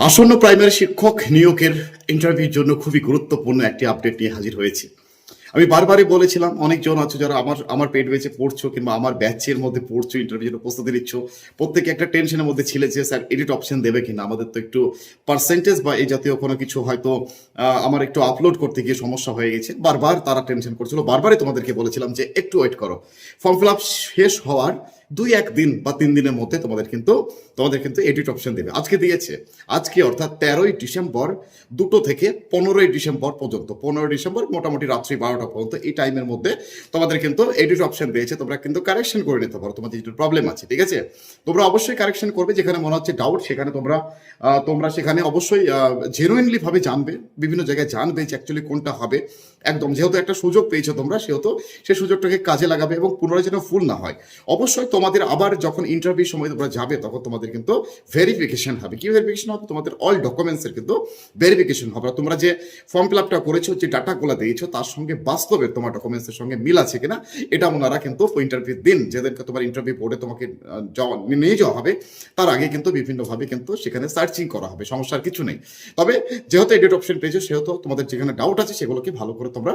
আসন্ন প্রাইমারি শিক্ষক নিয়োগের ইন্টারভিউর জন্য খুবই গুরুত্বপূর্ণ একটি আপডেট নিয়ে হাজির হয়েছি। আমি বারবারই বলেছিলাম, অনেকজন আছে যারা আমার আমার পেট বেঁচে পড়ছো কিংবা আমার ব্যাচের মধ্যে পড়ছো ইন্টারভিউর প্রস্তুতি নিচ্ছ। প্রত্যেকে একটা টেনশনের মধ্যে ছিলে যে, স্যার এডিট অপশন দেবে কিনা? আমাদের তো একটু পার্সেন্টেজ বা এই জাতীয় কোনো কিছু হয়তো আমার একটু আপলোড করতে গিয়ে সমস্যা হয়ে গেছে। বারবার তারা টেনশন করছিল। বারবারই তোমাদেরকে বলেছিলাম যে, একটু ওয়েট করো। ফর্ম ফিল আপ শেষ হওয়ার দুই এক দিন বা তিন দিনের মধ্যে তোমাদের কিন্তু তোমাদের কিন্তু এডিট অপশন দেবে। আজকে দিয়েছে। আজকে অর্থাৎ তেরোই ডিসেম্বর, দুটো থেকে পনেরোই ডিসেম্বর পর্যন্ত, পনেরোই ডিসেম্বর মোটামুটি রাত্রি বারোটা পর্যন্ত এই টাইমের মধ্যে তোমাদের কিন্তু এডিট অপশন দিয়েছে। তোমরা কিন্তু কারেকশন করে নিতে পারো, তোমাদের যেটা প্রবলেম আছে, ঠিক আছে? তোমরা অবশ্যই কারেকশন করবে, যেখানে মনে হচ্ছে ডাউট সেখানে তোমরা তোমরা সেখানে অবশ্যই জেনুইনলি ভাবে জানবে। বিভিন্ন জায়গায় জানবে যে অ্যাকচুয়ালি কোনটা হবে। একদম, যেহেতু একটা সুযোগ পেয়েছ তোমরা, সেহেতু সেই সুযোগটাকে কাজে লাগাবে এবং পুনরায় যেন ফুল না হয়। অবশ্যই তোমাদের আবার যখন ইন্টারভিউ সময় তোমরা যাবে, তখন তোমাদের কিন্তু ভেরিফিকেশন হবে। কি ভেরিফিকেশন হবে? তোমাদের অল ডকুমেন্টসের কিন্তু ভেরিফিকেশন হবে। তোমরা যে ফর্ম ফিল আপটা করেছ, যে ডাটাগুলো দিয়েছ, তার সঙ্গে বাস্তবে তোমার ডকুমেন্টসের সঙ্গে মিল আছে কিনা, এটা ওনারা কিন্তু ইন্টারভিউ দিন যেদেরকে তোমার ইন্টারভিউ বোর্ডে তোমাকে যাওয়া- নিয়ে যাওয়া হবে, তার আগে কিন্তু বিভিন্নভাবে কিন্তু সেখানে সার্চিং করা হবে, সমস্যার কিছু নেই। তবে যেহেতু এডিট অপশন পেয়েছ, সেহেতু তোমাদের যেখানে ডাউট আছে, সেগুলোকে ভালো করে তোমরা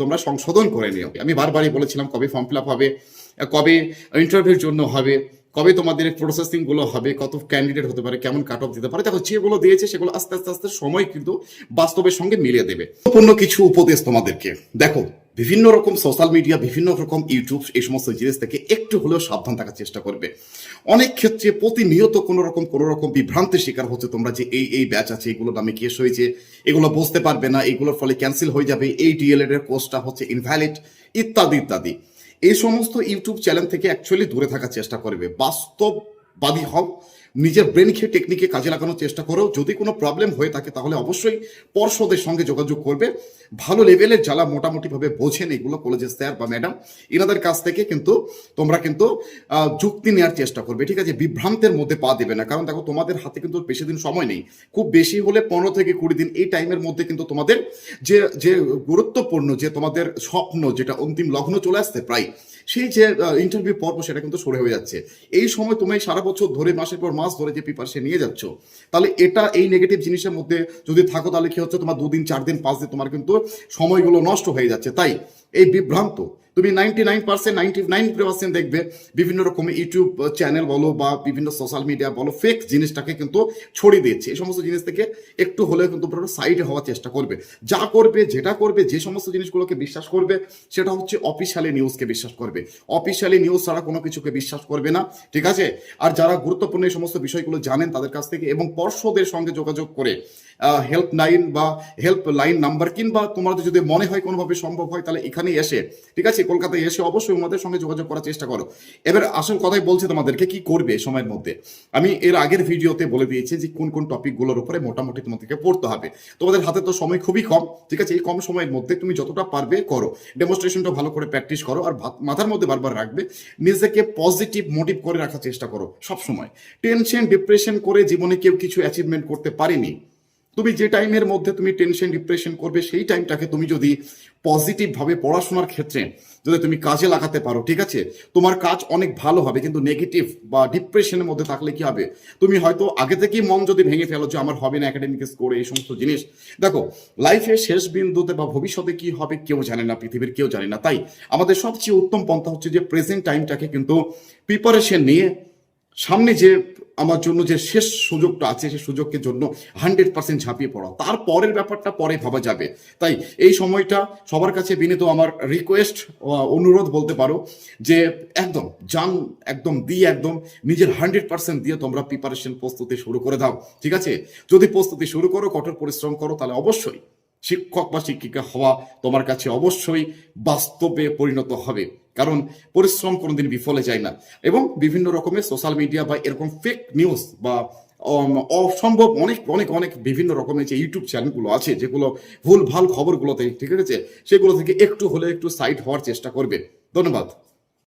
তোমরা সংশোধন করে নিও। আমি বারবারই বলেছিলাম কবে ফর্ম ফিল আপ হবে, কবে ইন্টারভিউর জন্য হবে, কবে তোমাদের প্রসেসিংগুলো হবে, কত ক্যান্ডিডেট হতে পারে, কেমন কাট অফ দিতে পারে। দেখো, যেগুলো দিয়েছে, সেগুলো আস্তে আস্তে আস্তে সময় কিন্তু বাস্তবের সঙ্গে মিলিয়ে দেবে। পূর্ণ কিছু উপদেশ তোমাদেরকে। দেখো বিভিন্ন রকম সোশ্যাল মিডিয়া বিভিন্ন রকম ইউটিউব এই সমস্ত জিনিস থেকে একটু হলেও সাবধান থাকার চেষ্টা করবে। অনেক ক্ষেত্রে প্রতিনিয়ত কোনো রকম কোনো রকম বিভ্রান্তির শিকার হচ্ছে তোমরা যে এই এই ব্যাচ আছে, এগুলো নামে কেস হয়েছে, এগুলো বুঝতে পারবে না, এগুলোর ফলে ক্যান্সেল হয়ে যাবে, এই ডিএলএড এর কোর্সটা হচ্ছে ইনভ্যালিড ইত্যাদি ইত্যাদি। এই সমস্ত ইউটিউব চ্যানেল থেকে অ্যাকচুয়ালি দূরে থাকার চেষ্টা করবে। বাস্তববাদী হও নিজের ব্রেন খেয়ে টেকনিকে কাজে লাগানোর চেষ্টা করো যদি কোনো প্রবলেম হয়ে থাকে, তাহলে অবশ্যই পর্ষদের সঙ্গে যোগাযোগ করবে। ভালো লেভেলের যারা মোটামুটিভাবে বোঝেন এগুলো কলেজের স্যার বা ম্যাডাম এনাদের কাছ থেকে কিন্তু তোমরা কিন্তু যুক্তি নেওয়ার চেষ্টা করবে। ঠিক আছে? বিভ্রান্তের মধ্যে পা দেবে না। কারণ দেখো, তোমাদের হাতে কিন্তু বেশি দিন সময় নেই। খুব বেশি হলে পনেরো থেকে কুড়ি দিন এই টাইমের মধ্যে কিন্তু তোমাদের যে যে গুরুত্বপূর্ণ, যে তোমাদের স্বপ্ন, যেটা অন্তিম লগ্ন চলে আসছে প্রায়, সেই যে ইন্টারভিউ পর্ব সেটা কিন্তু সরে হয়ে যাচ্ছে। এই সময় তুমি সারা বছর ধরে, মাসের পর মাস ধরে যে প্রিপারেশন নিয়ে যাচ্ছ, তাহলে এটা এই নেগেটিভ জিনিসের মধ্যে যদি থাকো তাহলে কি হচ্ছে? তোমার দুদিন চার দিন পাঁচ দিন তোমার কিন্তু সময়গুলো নষ্ট হয়ে যাচ্ছে। তাই এই বিভ্রান্ত তুমি ninety nine percent ninety nine percent দেখবে বিভিন্ন রকম ইউটিউব চ্যানেল বলো বা বিভিন্ন সোশ্যাল মিডিয়া বলো ফেক জিনিসটাকে কিন্তু ছড়িয়ে দিচ্ছে এই সমস্ত জিনিস থেকে একটু হলেও কিন্তু সাইডে হওয়ার চেষ্টা করবে। যা করবে, যেটা করবে, যে সমস্ত জিনিসগুলোকে বিশ্বাস করবে, সেটা হচ্ছে অফিসিয়ালি নিউজকে বিশ্বাস করবে। অফিসিয়ালি নিউজ ছাড়া কোনো কিছুকে বিশ্বাস করবে না, ঠিক আছে? আর যারা গুরুত্বপূর্ণ এই সমস্ত বিষয়গুলো জানেন তাদের কাছ থেকে এবং পর্ষদের সঙ্গে যোগাযোগ করে হেল্প লাইন বা হেল্প লাইন নাম্বার কিংবা তোমাদের যদি মনে হয় কোনোভাবে সম্ভব হয়, তাহলে এখানে এসে, ঠিক আছে? কলকাতায় এসে অবশ্যই ওনাদের সঙ্গে যোগাযোগ করার চেষ্টা করো। এবার আসল কথাই বলছি তোমাদেরকে, কি করবে সময়ের মধ্যে? আমি এর আগের ভিডিওতে বলে দিয়েছি যে কোন কোন টপিকগুলোর উপরে মোটামুটি তোমাদেরকে পড়তে হবে। তোমাদের হাতে তো সময় খুবই কম, ঠিক আছে? এই কম সময়ের মধ্যে তুমি যতটা পারবে করো। ডেমনস্ট্রেশনটা ভালো করে প্র্যাকটিস করো আর মাথার মধ্যে বারবার রাখবে, নিজেকে পজিটিভ মোটিভ করে রাখার চেষ্টা করো সব সময় টেনশন ডিপ্রেশন করে জীবনে কেউ কিছু অ্যাচিভমেন্ট করতে পারেনি। তুমি যে টাইমের মধ্যে তুমি টেনশন ডিপ্রেশন করবে, সেই টাইমটাকে তুমি যদি পজিটিভ ভাবে পড়াশোনার ক্ষেত্রে যদি তুমি কাজে লাগাতে পারো, ঠিক আছে? তোমার কাজ অনেক ভালো হবে, কিন্তু নেগেটিভ বা ডিপ্রেশনের মধ্যে থাকলে কি হবে? তুমি হয়তো আগে থেকেই মন যদি ভেঙে ফেলো যে, আমার হবে না একাডেমিক স্কোর এই সমস্ত জিনিস। দেখো লাইফে শেষ বিন্দুতে বা ভবিষ্যতে কি হবে কেউ জানে না, পৃথিবীর কেউ জানে না। তাই আমাদের সবচেয়ে উত্তম পন্থা হচ্ছে যে প্রেজেন্ট টাইমটাকে কিন্তু প্রিপারেশন নিয়ে সামনে যে আমার জন্য যে শেষ সুযোগটা আছে সেই সুযোগের জন্য হান্ড্রেড পার্সেন্ট ঝাঁপিয়ে পড়া তারপরের ব্যাপারটা পরে ভাবা যাবে। তাই এই সময়টা সবার কাছে বিনীত আমার রিকোয়েস্ট অনুরোধ বলতে পারো যে একদম যান একদম দিয়ে, একদম নিজের হান্ড্রেড পার্সেন্ট দিয়ে তোমরা প্রিপারেশন প্রস্তুতি শুরু করে দাও। ঠিক আছে? যদি প্রস্তুতি শুরু করো, কঠোর পরিশ্রম করো, তাহলে অবশ্যই শিক্ষক বা শিক্ষিকা হওয়া তোমার কাছে অবশ্যই বাস্তবে পরিণত হবে। কারণ পরিশ্রম কোনোদিন বিফলে যায় না। এবং বিভিন্ন রকমের সোশ্যাল মিডিয়া বা এরকম ফেক নিউজ বা অসম্ভব অনেক অনেক অনেক বিভিন্ন রকমের যে ইউটিউব চ্যানেলগুলো আছে, যেগুলো ভুল, ভালো খবরগুলোতে, ঠিক আছে? সেগুলো থেকে একটু হলে একটু সাইড হওয়ার চেষ্টা করবে। ধন্যবাদ।